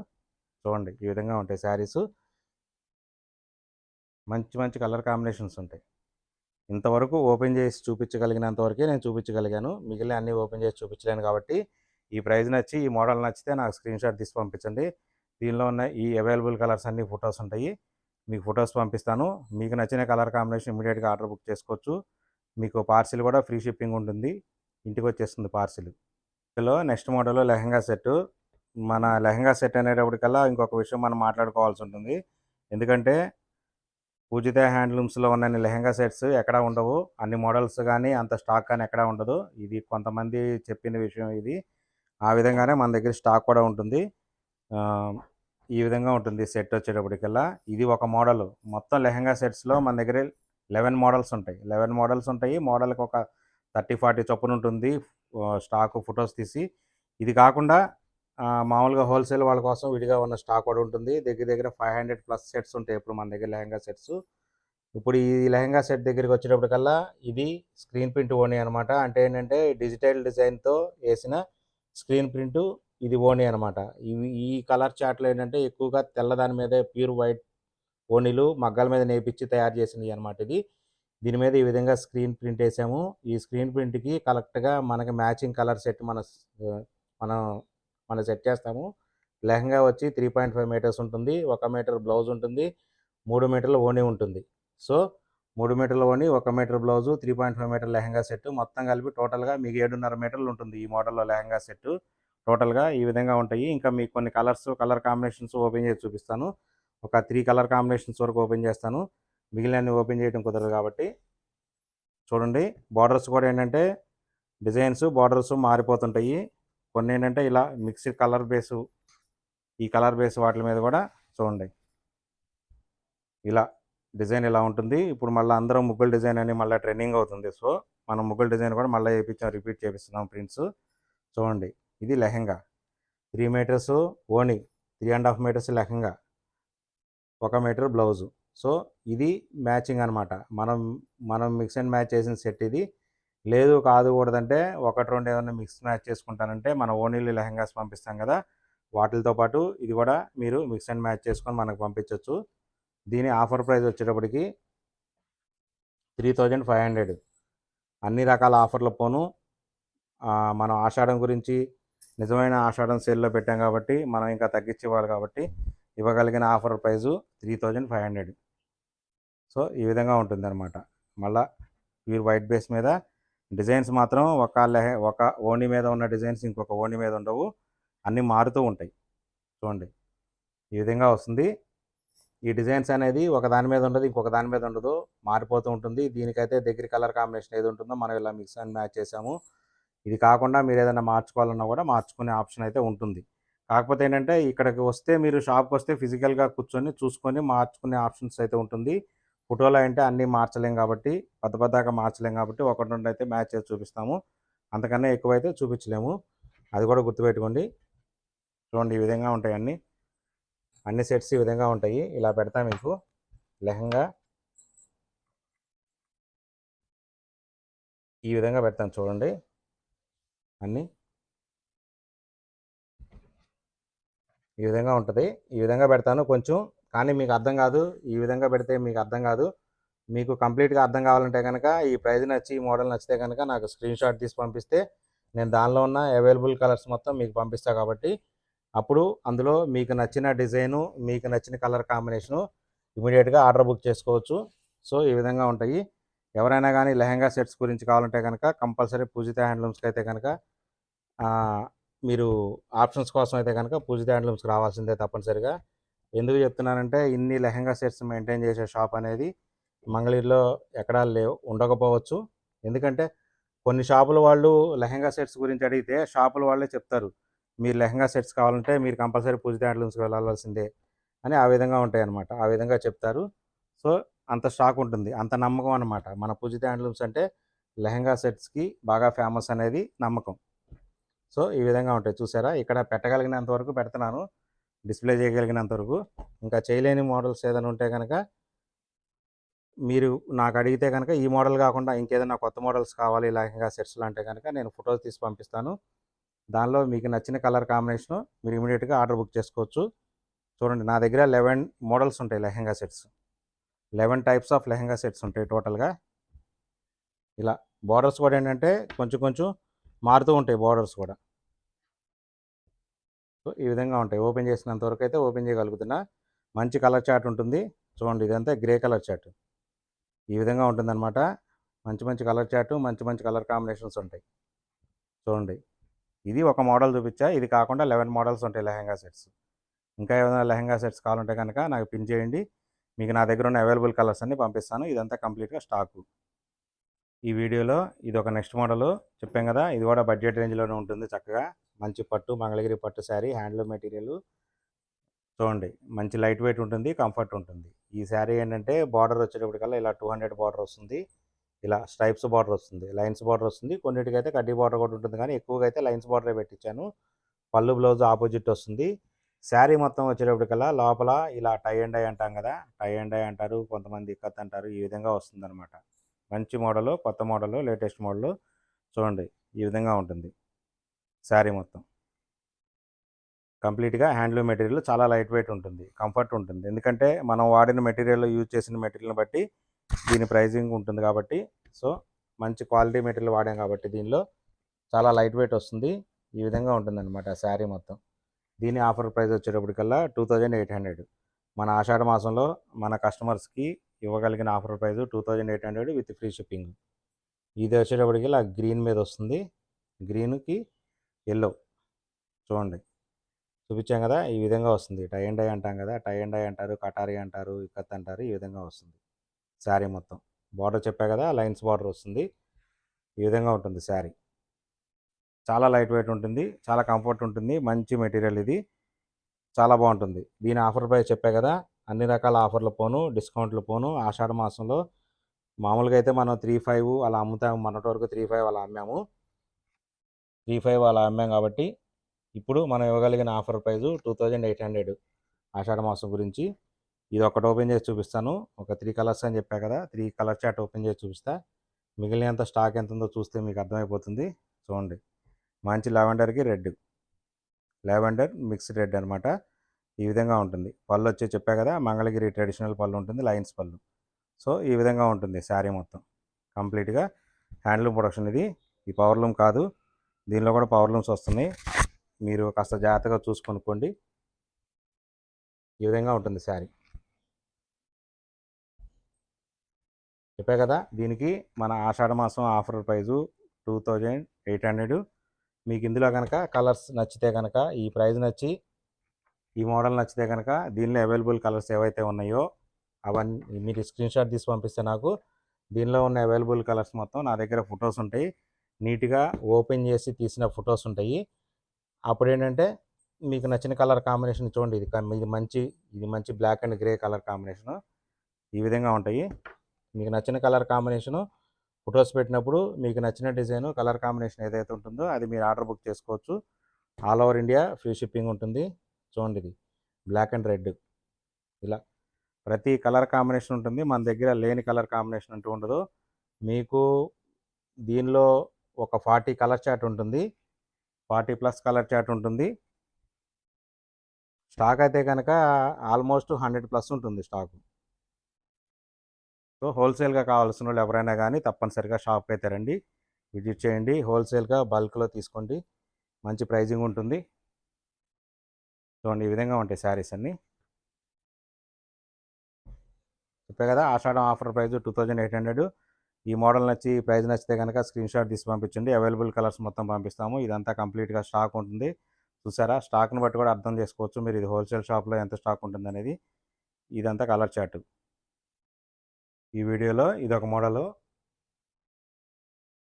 చూడండి ఈ విధంగా ఉంటాయి శారీసు. మంచి మంచి కలర్ కాంబినేషన్స్ ఉంటాయి. ఇంతవరకు ఓపెన్ చేసి చూపించగలిగినంత వరకే నేను చూపించగలిగాను. మిగిలిన అన్ని ఓపెన్ చేసి చూపించలేను కాబట్టి ఈ ప్రైస్ నచ్చి ఈ మోడల్ నచ్చితే నాకు స్క్రీన్ షాట్ తీసి పంపించండి. దీనిలో ఉన్న ఈ అవైలబుల్ కలర్స్ అన్ని ఫొటోస్ ఉంటాయి. మీకు ఫొటోస్ పంపిస్తాను. మీకు నచ్చిన కలర్ కాంబినేషన్ ఇమీడియట్గా ఆర్డర్ బుక్ చేసుకోవచ్చు. మీకు పార్సిల్ కూడా ఫ్రీ షిప్పింగ్ ఉంటుంది. ఇంటికి వచ్చేస్తుంది పార్సిల్. ఇందులో నెక్స్ట్ మోడల్ లెహంగా సెట్ మన లెహంగా సెట్ అనేటప్పటికల్లా ఇంకొక విషయం మనం మాట్లాడుకోవాల్సి ఉంటుంది. ఎందుకంటే పూజిత హ్యాండ్లూమ్స్లో ఉన్న లెహంగా సెట్స్ ఎక్కడా ఉండవు. అన్ని మోడల్స్ కానీ అంత స్టాక్ కానీ ఎక్కడా ఉండదు. ఇది కొంతమంది చెప్పిన విషయం ఇది. ఆ విధంగానే మన దగ్గర స్టాక్ కూడా ఉంటుంది. ఈ విధంగా ఉంటుంది సెట్ వచ్చేటప్పటికల్లా. ఇది ఒక మోడల్. మొత్తం లెహంగా సెట్స్లో మన దగ్గర లెవెన్ మోడల్స్ ఉంటాయి. లెవెన్ మోడల్స్ ఉంటాయి. మోడల్కి ఒక థర్టీ ఫార్టీ చొప్పున ఉంటుంది. స్టాక్ ఫొటోస్ తీసి. ఇది కాకుండా మామూలుగా హోల్సేల్ వాళ్ళ కోసం విడిగా ఉన్న స్టాక్ కూడా ఉంటుంది. దగ్గర దగ్గర ఫైవ్ హండ్రెడ్ ప్లస్ సెట్స్ ఉంటాయి ఇప్పుడు మన దగ్గర లెహంగా సెట్స్. ఇప్పుడు ఈ లెహంగా సెట్ దగ్గరికి వచ్చేటప్పటికల్లా ఇది స్క్రీన్ ప్రింట్ ఓనీ అనమాట అంటే ఏంటంటే డిజిటల్ డిజైన్తో వేసిన స్క్రీన్ ప్రింట్ ఇది ఓనీ అనమాట ఇవి ఈ కలర్ చాట్లో ఏంటంటే ఎక్కువగా తెల్లదాని మీదే ప్యూర్ వైట్ ఓనీలు మగ్గాల మీద నేపించి తయారు చేసినవి అనమాట ఇది. దీని మీద ఈ విధంగా స్క్రీన్ ప్రింట్ వేసాము. ఈ స్క్రీన్ ప్రింట్కి కరెక్ట్గా మనకి మ్యాచింగ్ కలర్ సెట్ మన మనం మనం సెట్ చేస్తాము. లెహంగా వచ్చి త్రీ పాయింట్ ఫైవ్ మీటర్స్ ఉంటుంది. ఒక మీటర్ బ్లౌజ్ ఉంటుంది. మూడు మీటర్ల ఓనీ ఉంటుంది. సో మూడు మీటర్ల ఓనీ ఒక metre blouse three point five metre lehenga set మొత్తం కలిపి టోటల్గా మీకు ఏడున్నర మీటర్లు ఉంటుంది ఈ మోడల్లో లెహంగా సెట్ టోటల్గా ఈ విధంగా ఉంటాయి. ఇంకా మీకు కొన్ని కలర్స్ కలర్ కాంబినేషన్స్ ఓపెన్ చేసి చూపిస్తాను. ఒక త్రీ కలర్ కాంబినేషన్స్ వరకు ఓపెన్ చేస్తాను. మిగిలిన ఓపెన్ చేయడం కుదరదు కాబట్టి. చూడండి బార్డర్స్ కూడా ఏంటంటే డిజైన్స్ బార్డర్స్ మారిపోతుంటాయి. కొన్ని ఏంటంటే ఇలా మిక్స్డ్ కలర్ బేసు ఈ కలర్ బేస్ వాటి మీద కూడా చూడండి. ఇలా డిజైన్ ఇలా ఉంటుంది. ఇప్పుడు మళ్ళీ అందరం ముగ్గులు డిజైన్ అని మళ్ళీ ట్రెండింగ్ అవుతుంది. సో మనం ముగ్గులు డిజైన్ కూడా మళ్ళీ చేయించాం రిపీట్ చేపిస్తున్నాం ప్రింట్స్. చూడండి ఇది లెహంగా. త్రీ మీటర్స్ ఓని three and half metres lehenga. ఒక మీటర్ బ్లౌజు. సో ఇది మ్యాచింగ్ అనమాట మనం మనం మిక్స్ అండ్ మ్యాచ్ చేసిన సెట్ ఇది. లేదు కాదు కూడదంటే ఒకటి రెండు ఏదైనా మిక్స్ మ్యాచ్ చేసుకుంటానంటే మన ఓనీలు లెహంగాస్ పంపిస్తాం కదా వాటితో పాటు ఇది కూడా మీరు మిక్స్ అండ్ మ్యాచ్ చేసుకొని మనకు పంపించవచ్చు దీని ఆఫర్ ప్రైస్ వచ్చేటప్పటికి త్రీ థౌజండ్ ఫైవ్ హండ్రెడ్. అన్ని రకాల ఆఫర్ల పోను. మనం ఆషాఢం గురించి నిజమైన ఆషాఢం సేల్లో పెట్టాం కాబట్టి మనం ఇంకా తగ్గించి ఇవ్వాలి కాబట్టి ఇవ్వగలిగిన offer price three thousand five hundred. So ఈ విధంగా ఉంటుంది అనమాట మళ్ళీ ప్యూర్ వైట్ బేస్ మీద డిజైన్స్ మాత్రం ఒక లెహ ఒక ఓణి మీద ఉన్న డిజైన్స్ ఇంకొక ఓణి మీద ఉండవు. అన్నీ మారుతూ ఉంటాయి. చూడండి. ఈ విధంగా వస్తుంది. ఈ డిజైన్స్ అనేది ఒక దాని మీద ఉండదు ఇంకొక దాని మీద ఉండదు. మారిపోతూ ఉంటుంది. దీనికైతే దగ్గర కలర్ కాంబినేషన్ ఏది ఉంటుందో మనం ఇలా మిక్స్ అండ్ మ్యాచ్ చేసాము. ఇది కాకుండా మీరు ఏదైనా మార్చుకోవాలన్నా కూడా మార్చుకునే ఆప్షన్ అయితే ఉంటుంది. కాకపోతే ఏంటంటే ఇక్కడికి వస్తే మీరు షాప్కి వస్తే ఫిజికల్గా కూర్చొని చూసుకొని మార్చుకునే ఆప్షన్స్ అయితే ఉంటుంది. ఫోటోలో అంటే అన్నీ మార్చలేం కాబట్టి పెద్ద పెద్దగా మార్చలేం కాబట్టి ఒకటి రెండు అయితే మ్యాచ్ చేసి చూపిస్తాము. అంతకన్నా ఎక్కువ అయితే చూపించలేము. అది కూడా గుర్తుపెట్టుకోండి. చూడండి ఈ విధంగా ఉంటాయి అన్నీ. అన్ని సెట్స్ ఈ విధంగా ఉంటాయి. ఇలా పెడతా మీకు. లెహంగా. ఈ విధంగా పెడతాను చూడండి. అన్నీ. ఈ విధంగా ఉంటుంది. ఈ విధంగా పెడతాను కొంచెం కానీ మీకు అర్థం కాదు. ఈ విధంగా పెడితే మీకు అర్థం కాదు. మీకు కంప్లీట్గా అర్థం కావాలంటే కనుక ఈ ప్రైజ్ నచ్చి ఈ మోడల్ నచ్చితే కనుక నాకు స్క్రీన్ షాట్ తీసి పంపిస్తే నేను దానిలో ఉన్న అవైలబుల్ కలర్స్ మొత్తం మీకు పంపిస్తాను కాబట్టి అప్పుడు అందులో మీకు నచ్చిన డిజైను మీకు నచ్చిన కలర్ కాంబినేషను ఇమీడియట్గా ఆర్డర్ బుక్ చేసుకోవచ్చు. సో ఈ విధంగా ఉంటాయి. ఎవరైనా కానీ లెహంగా సెట్స్ గురించి కావాలంటే కనుక కంపల్సరీ పూజిత హ్యాండ్లూమ్స్కి అయితే కనుక మీరు ఆప్షన్స్ కోసం అయితే కనుక పూజిత హ్యాండ్లూమ్స్కి రావాల్సిందే తప్పనిసరిగా. ఎందుకు చెప్తున్నానంటే ఇన్ని లెహంగా సెట్స్ మెయింటైన్ చేసే షాప్ అనేది మంగళగిరిలో ఎక్కడా లేవు ఉండకపోవచ్చు. ఎందుకంటే కొన్ని షాపుల వాళ్ళు లెహంగా సెట్స్ గురించి అడిగితే షాపుల వాళ్ళే చెప్తారు మీరు లెహంగా సెట్స్ కావాలంటే మీరు కంపల్సరీ పూజిత హ్యాండ్లూమ్స్కి వెళ్ళాల్సిందే అని ఆ విధంగా ఉంటాయి అన్నమాట ఆ విధంగా చెప్తారు. సో అంత స్టాక్ ఉంటుంది అంత నమ్మకం అనమాట మన పూజిత హ్యాండ్లూమ్స్ అంటే లెహంగా సెట్స్కి బాగా ఫేమస్ అనేది నమ్మకం. సో ఈ విధంగా ఉంటాయి. చూసారా? ఇక్కడ పెట్టగలిగినంత వరకు పెడుతున్నాను. డిస్ప్లే చేయగలిగినంత వరకు ఇంకా చేయలేని మోడల్స్ ఏదైనా ఉంటే కనుక మీరు నాకు అడిగితే కనుక ఈ మోడల్ కాకుండా ఇంకేదైనా కొత్త మోడల్స్ కావాలి లెహంగా సెట్స్ అంటే కనుక నేను ఫోటోస్ తీసి పంపిస్తాను. దానిలో మీకు నచ్చిన కలర్ కాంబినేషను మీరు ఇమీడియట్గా ఆర్డర్ బుక్ చేసుకోవచ్చు. చూడండి నా దగ్గర 11 మోడల్స్ ఉంటాయి lehenga sets. 11 types of lehenga sets ఉంటాయి టోటల్‌గా. ఇలా బోర్డర్స్ కూడా ఏంటంటే కొంచెం కొంచెం మారుతూ ఉంటాయి బోర్డర్స్ కూడా. సో, ఈ విధంగా ఉంటాయి. ఓపెన్ చేసినంత వరకు అయితే ఓపెన్ చేయగలుగుతున్నా. మంచి కలర్ చార్ట్ ఉంటుంది. చూడండి ఇదంతా గ్రే కలర్ చార్ట్. ఈ విధంగా ఉంటుందన్నమాట. మంచి మంచి కలర్ చార్ట్, మంచి మంచి కలర్ కాంబినేషన్స్ ఉంటాయి. చూడండి. ఇది ఒక మోడల్ చూపించా. ఇది కాకుండా 11 మోడల్స్ ఉంటాయి లెహంగా సెట్స్. ఇంకా ఏమైనా లెహంగా సెట్స్ కావాలంటే కనుక నాకు పిన్ చేయండి. మీకు నా దగ్గర ఉన్న అవైలబుల్ కలర్స్ అన్నీ పంపిస్తాను. ఇదంతా కంప్లీట్‌గా స్టాకు. ఈ వీడియోలో ఇది ఒక నెక్స్ట్ మోడలు చెప్పాం కదా! ఇది కూడా బడ్జెట్ రేంజ్‌లోనే ఉంటుంది చక్కగా. మంచి పట్టు మంగళగిరి పట్టు శారీ హ్యాండ్లూమ్ మెటీరియల్. చూడండి మంచి లైట్ వెయిట్ ఉంటుంది. కంఫర్ట్ ఉంటుంది. ఈ శారీ ఏంటంటే బార్డర్ వచ్చేటప్పటికల్లా ఇలా 200 బార్డర్ వస్తుంది. ఇలా స్ట్రైప్స్ బార్డర్ వస్తుంది. లైన్స్ బార్డర్ వస్తుంది. కొన్నిటికైతే కడ్డీ బార్డర్ కూడా ఉంటుంది కానీ ఎక్కువగా అయితే లైన్స్ బార్డరే పెట్టించాను. పళ్ళు బ్లౌజ్ ఆపోజిట్ వస్తుంది. శారీ మొత్తం వచ్చేటప్పటికల్లా లోపల ఇలా టై అండ్ డై అంటాం కదా! టై అండ్ డై అంటారు. కొంతమంది ఇక్కత్ అంటారు. ఈ విధంగా వస్తుందన్నమాట. మంచి మోడలు, కొత్త మోడలు, లేటెస్ట్ మోడలు. చూడండి ఈ విధంగా ఉంటుంది. శారీ మొత్తం. కంప్లీట్‌గా హ్యాండ్లూమ్ మెటీరియల్ చాలా లైట్ వెయిట్ ఉంటుంది. కంఫర్ట్ ఉంటుంది. ఎందుకంటే మనం వాడిన మెటీరియల్ యూజ్ చేసిన మెటీరియల్‌ని బట్టి దీని ప్రైజింగ్ ఉంటుంది కాబట్టి సో, మంచి క్వాలిటీ మెటీరియల్ వాడాం కాబట్టి దీనిలో చాలా లైట్ వెయిట్ వస్తుంది. ఈ విధంగా ఉంటుందన్నమాట శారీ మొత్తం. దీని ఆఫర్ ప్రైస్ వచ్చేటప్పటికల్లా 2800 మన ఆషాఢ మాసంలో మన కస్టమర్స్‌కి ఇవ్వగలిగిన offer price 2800 with free shipping. ఇది వచ్చేటప్పటికి ఇలా గ్రీన్ మీద వస్తుంది. గ్రీన్‌కి ఎల్లో చూడండి. చూపించాం కదా! ఈ విధంగా వస్తుంది. టై అండ్ డై అంటాం కదా! టై అండ్ డై అంటారు. కటారి అంటారు. ఇక్కత్ అంటారు. ఈ విధంగా వస్తుంది. శారీ మొత్తం. బార్డర్ చెప్పా కదా! లైన్స్ బార్డర్ వస్తుంది. ఈ విధంగా ఉంటుంది శారీ. చాలా లైట్ వెయిట్ ఉంటుంది. చాలా కంఫర్ట్ ఉంటుంది. మంచి మెటీరియల్ ఇది. చాలా బాగుంటుంది. దీని ఆఫర్ ప్రైస్ చెప్పా కదా! అన్ని రకాల ఆఫర్లు పోను, డిస్కౌంట్లు పోను ఆషాఢ మాసంలో మామూలుగా అయితే మనం 35 అలా అమ్ముతాము. మొన్నటి వరకు 35 అలా అమ్మాము. 35 అలా అమ్మాం కాబట్టి ఇప్పుడు మనం ఇవ్వగలిగిన ఆఫర్ ప్రైస్ 2800 ఆషాఢ మాసం గురించి. ఇది ఒకటి ఓపెన్ చేసి చూపిస్తాను. ఒక త్రీ కలర్స్ అని చెప్పా కదా! త్రీ కలర్ చార్ట్ ఓపెన్ చేసి చూపిస్తా. మిగిలినంత స్టాక్ ఎంత ఉందో చూస్తే మీకు అర్థమైపోతుంది. చూడండి. మంచి లావెండర్‌కి రెడ్. లావెండర్ మిక్స్డ్ రెడ్ అనమాట. ఈ విధంగా ఉంటుంది. పళ్ళు వచ్చి చెప్పా కదా! మంగళగిరి ట్రెడిషనల్ పళ్ళు ఉంటుంది. లైన్స్ పళ్ళు. సో, ఈ విధంగా ఉంటుంది శారీ మొత్తం. కంప్లీట్‌గా హ్యాండ్లూమ్ ప్రొడక్షన్ ఇది. ఈ పవర్ లూమ్ కాదు. దీనిలో కూడా పవర్ లూమ్స్ వస్తున్నాయి. మీరు కాస్త జాగ్రత్తగా చూసుకొనుక్కోండి ఈ విధంగా ఉంటుంది శారీ. చెప్పా కదా! దీనికి మన ఆషాఢ మాసం offer price two thousand eight hundred మీకు ఇందులో కనుక కలర్స్ నచ్చితే కనుక ఈ ప్రైజ్ నచ్చి ఈ మోడల్ నచ్చితే కనుక దీనిలో అవైలబుల్ కలర్స్ ఏవైతే ఉన్నాయో అవన్నీ మీరు స్క్రీన్‌షాట్ తీసి పంపిస్తే నాకు దీనిలో ఉన్న అవైలబుల్ కలర్స్ మొత్తం నా దగ్గర ఫొటోస్ ఉంటాయి. నీట్‌గా ఓపెన్ చేసి తీసిన ఫొటోస్ ఉంటాయి. అప్పుడేంటంటే మీకు నచ్చిన కలర్ కాంబినేషన్ చూడండి ఇది ఇది మంచి ఇది మంచి black and grey colour combination. ఈ విధంగా ఉంటాయి. మీకు నచ్చిన కలర్ కాంబినేషను ఫొటోస్ పెట్టినప్పుడు మీకు నచ్చిన డిజైను కలర్ కాంబినేషన్ ఏదైతే ఉంటుందో అది మీరు ఆర్డర్ బుక్ చేసుకోవచ్చు. All over India free shipping ఉంటుంది. చూడండి ఇది బ్లాక్ అండ్ రెడ్. ఇలా ప్రతి కలర్ కాంబినేషన్ ఉంటుంది. మన దగ్గర లేని కలర్ కాంబినేషన్ అంటూ ఉండదు. మీకు దీనిలో ఒక 40 కలర్ చాట్ ఉంటుంది. 40 ప్లస్ కలర్ చాట్ ఉంటుంది. స్టాక్ అయితే కనుక ఆల్మోస్ట్ 100 ప్లస్ ఉంటుంది స్టాకు. సో, హోల్‌సేల్‌గా కావాల్సిన వాళ్ళు ఎవరైనా కానీ తప్పనిసరిగా షాప్కి అయితే రండి. విజిట్ చేయండి. హోల్‌సేల్‌గా బల్క్‌లో తీసుకోండి. మంచి ప్రైజింగ్ ఉంటుంది. చూడండి ఈ విధంగా ఉంటాయి శారీస్ అన్నీ. చెప్పే కదా! ఆషాఢం ఆఫర్ ప్రైస్ 2800 ఈ మోడల్ నచ్చి ప్రైస్ నచ్చితే గనక స్క్రీన్‌షాట్ తీసి పంపించండి. అవైలబుల్ కలర్స్ మొత్తం పంపిస్తాము. ఇదంతా కంప్లీట్‌గా స్టాక్ ఉంటుంది. చూసారా? స్టాక్‌ని బట్టి కూడా అర్థం చేసుకోవచ్చు. మీరు ఇది హోల్‌సేల్ షాప్‌లో ఎంత స్టాక్ ఉంటుంది అనేది ఇదంతా కలర్ చార్ట్. ఈ వీడియోలో ఇదొక మోడల్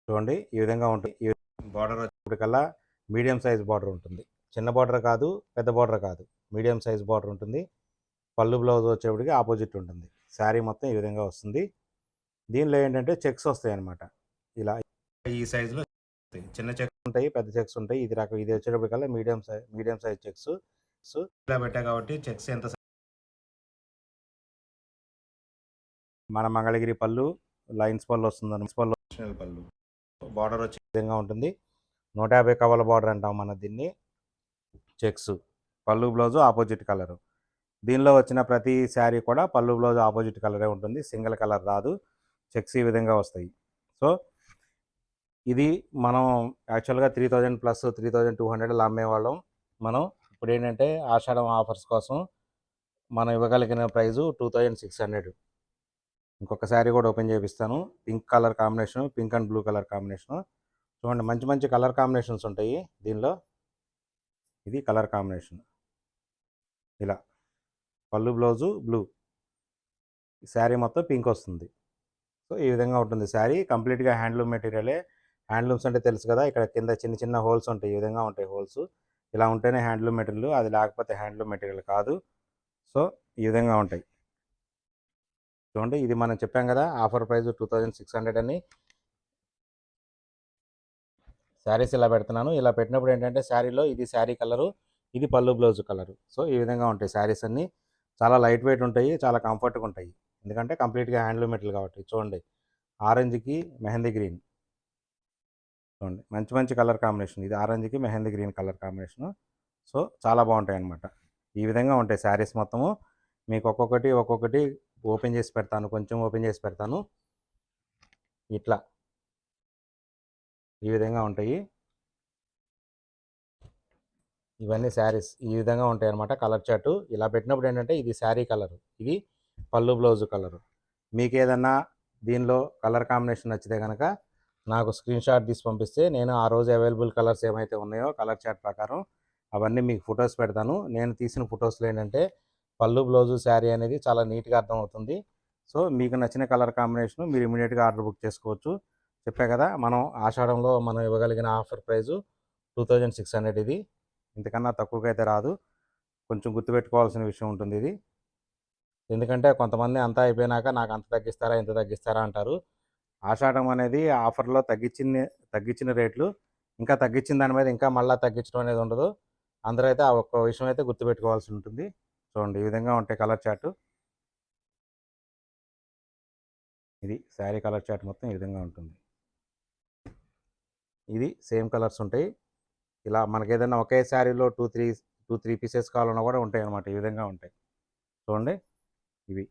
చూడండి ఈ విధంగా ఉంటుంది. ఈ బార్డర్ వచ్చేప్పటికల్లా మీడియం సైజ్ బార్డర్ ఉంటుంది. చిన్న బార్డర్ కాదు. పెద్ద బార్డర్ కాదు. మీడియం సైజ్ బార్డర్ ఉంటుంది. పళ్ళు బ్లౌజ్ వచ్చేప్పటికి ఆపోజిట్ ఉంటుంది. శారీ మొత్తం ఈ విధంగా వస్తుంది. దీనిలో ఏంటంటే చెక్స్ వస్తాయి అనమాట ఇలా ఈ సైజులో చిన్న చెక్స్ ఉంటాయి. పెద్ద చెక్స్ ఉంటాయి. ఇది రకం ఇది వచ్చేటప్పటికల్లా medium size medium size checks. So, ఇలా పెట్టా కాబట్టి చెక్స్ ఎంత మన మంగళగిరి పళ్ళు లైన్స్ పళ్ళు వస్తుంది లైన్స్ పళ్ళు పళ్ళు బార్డర్ వచ్చే విధంగా ఉంటుంది నూట యాభై కవల బార్డర్ అంటాం మన దీన్ని చెక్స్ పళ్ళు బ్లౌజు ఆపోజిట్ కలరు. దీనిలో వచ్చిన ప్రతి శారీ కూడా పళ్ళు బ్లౌజ్ ఆపోజిట్ కలరే ఉంటుంది. సింగిల్ కలర్ రాదు. చెక్స్ ఈ విధంగా వస్తాయి. సో ఇది మనం యాక్చువల్గా three thousand plus three thousand two hundred అమ్మేవాళ్ళం మనం ఇప్పుడు ఏంటంటే ఆషాఢం ఆఫర్స్ కోసం మనం ఇవ్వగలిగిన price two thousand six hundred. ఇంకొక శారీ కూడా ఓపెన్ చేపిస్తాను. Pink colour combination pink and blue colour combination. చూడండి మంచి మంచి కలర్ కాంబినేషన్స్ ఉంటాయి దీనిలో. ఇది కలర్ కాంబినేషన్. ఇలా. పళ్ళు బ్లౌజు బ్లూ. శారీ మొత్తం పింక్ వస్తుంది. సో ఈ విధంగా ఉంటుంది శారీ. కంప్లీట్గా హ్యాండ్లూమ్ మెటీరియలే. హ్యాండ్లూమ్స్ అంటే తెలుసు కదా ఇక్కడ కింద చిన్న చిన్న హోల్స్ ఉంటాయి. ఈ విధంగా ఉంటాయి హోల్స్. ఇలా ఉంటేనే హ్యాండ్లూమ్ మెటీరియల్ అది లేకపోతే హ్యాండ్లూమ్ మెటీరియల్ కాదు. సో ఈ విధంగా ఉంటాయి. చూడండి ఇది మనం చెప్పాం కదా offer price two thousand six hundred అని. శారీస్ ఇలా పెడుతున్నాను. ఇలా పెట్టినప్పుడు ఏంటంటే శారీలో ఇది శారీ కలరు ఇది పళ్ళు బ్లౌజ్ కలరు. సో ఈ విధంగా ఉంటాయి శారీస్ అన్నీ. చాలా లైట్ వెయిట్ ఉంటాయి చాలా కంఫర్ట్గా ఉంటాయి. ఎందుకంటే కంప్లీట్గా హ్యాండ్లూమ్ మెటీరియల్ కాబట్టి చూడండి. ఆరెంజ్కి మెహందీ గ్రీన్. చూడండి. మంచి మంచి కలర్ కాంబినేషన్. ఇది ఆరెంజ్కి mehendi green colour combination. So చాలా బాగుంటాయి అన్నమాట. ఈ విధంగా ఉంటాయి శారీస్ మొత్తము. మీకు ఒక్కొక్కటి ఒక్కొక్కటి ఓపెన్ చేసి పెడతాను. కొంచెం ఓపెన్ చేసి పెడతాను. ఇట్లా. ఈ విధంగా ఉంటాయి. ఇవన్నీ శారీస్ ఈ విధంగా ఉంటాయి అనమాట కలర్ చార్టు. ఇలా పెట్టినప్పుడు ఏంటంటే ఇది శారీ కలర్ ఇది పళ్ళు బ్లౌజ్ కలరు. మీకు ఏదన్నా దీనిలో కలర్ కాంబినేషన్ నచ్చితే కనుక నాకు స్క్రీన్ షాట్ తీసి పంపిస్తే నేను ఆ రోజు అవైలబుల్ కలర్స్ ఏమైతే ఉన్నాయో కలర్ చార్ట్ ప్రకారం అవన్నీ మీకు ఫొటోస్ పెడతాను. నేను తీసిన ఫొటోస్లో ఏంటంటే పళ్ళు బ్లౌజు శారీ అనేది చాలా నీట్గా అర్థమవుతుంది. సో మీకు నచ్చిన కలర్ కాంబినేషన్ మీరు ఇమీడియట్గా ఆర్డర్ బుక్ చేసుకోవచ్చు. చెప్పా కదా మనం ఆషాఢంలో మనం ఇవ్వగలిగిన offer price two thousand six hundred ఇది. ఇంతకన్నా తక్కువగా అయితే రాదు. కొంచెం గుర్తుపెట్టుకోవాల్సిన విషయం ఉంటుంది ఇది. ఎందుకంటే కొంతమంది అంతా అయిపోయినాక నాకు అంత తగ్గిస్తారా ఇంత తగ్గిస్తారా అంటారు. ఆషాఢం అనేది ఆఫర్లో తగ్గించిన తగ్గించిన రేట్లు. ఇంకా తగ్గించిన దాని మీద ఇంకా మళ్ళీ తగ్గించడం అనేది ఉండదు. అందరూ అయితే ఆ ఒక్క విషయం అయితే గుర్తుపెట్టుకోవాల్సి ఉంటుంది. చూడండి ఈ విధంగా ఉంటాయి కలర్ చార్ట్. ఇది శారీ కలర్ చార్ట్ మొత్తం ఈ విధంగా ఉంటుంది. ఇది సేమ్ కలర్స్ ఉంటాయి. ఇలా మనకి ఏదైనా ఒకే శారీలో two three two three pieces కావాలన్నా కూడా ఉంటాయి అనమాట ఈ విధంగా ఉంటాయి. చూడండి ఇవి.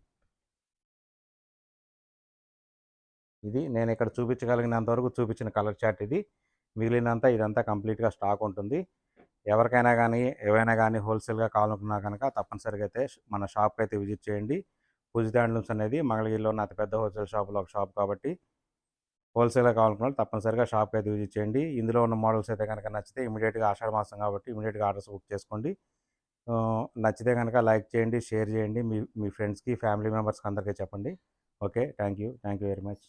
ఇది నేను ఇక్కడ చూపించగలిగినంత వరకు చూపించిన కలర్ చార్ట్ ఇది. మిగిలినంతా ఇదంతా కంప్లీట్గా స్టాక్ ఉంటుంది. ఎవరికైనా కానీ ఏవైనా కానీ హోల్సేల్గా కావాలనుకున్నా కనుక తప్పనిసరిగా అయితే మన షాప్కి అయితే విజిట్ చేయండి. పూజిత హ్యాండ్లూమ్స్ అనేది మంగళగిరిలో ఉన్న అతిపెద్ద హోల్సేల్ షాపులో ఒక షాప్ కాబట్టి హోల్సేల్గా కావాలనుకున్న తప్పనిసరిగా షాప్కి అయితే విజిట్ చేయండి. ఇందులో ఉన్న మోడల్స్ అయితే కనుక నచ్చితే ఇమీడియట్గా ఆషాఢ మాసం కాబట్టి ఇమీడియట్గా ఆర్డర్స్ బుక్ చేసుకోండి. నచ్చితే కనుక లైక్ చేయండి షేర్ చేయండి. మీ మీ ఫ్రెండ్స్కి ఫ్యామిలీ మెంబర్స్కి అందరికీ చెప్పండి. Okay. Thank you thank you very much.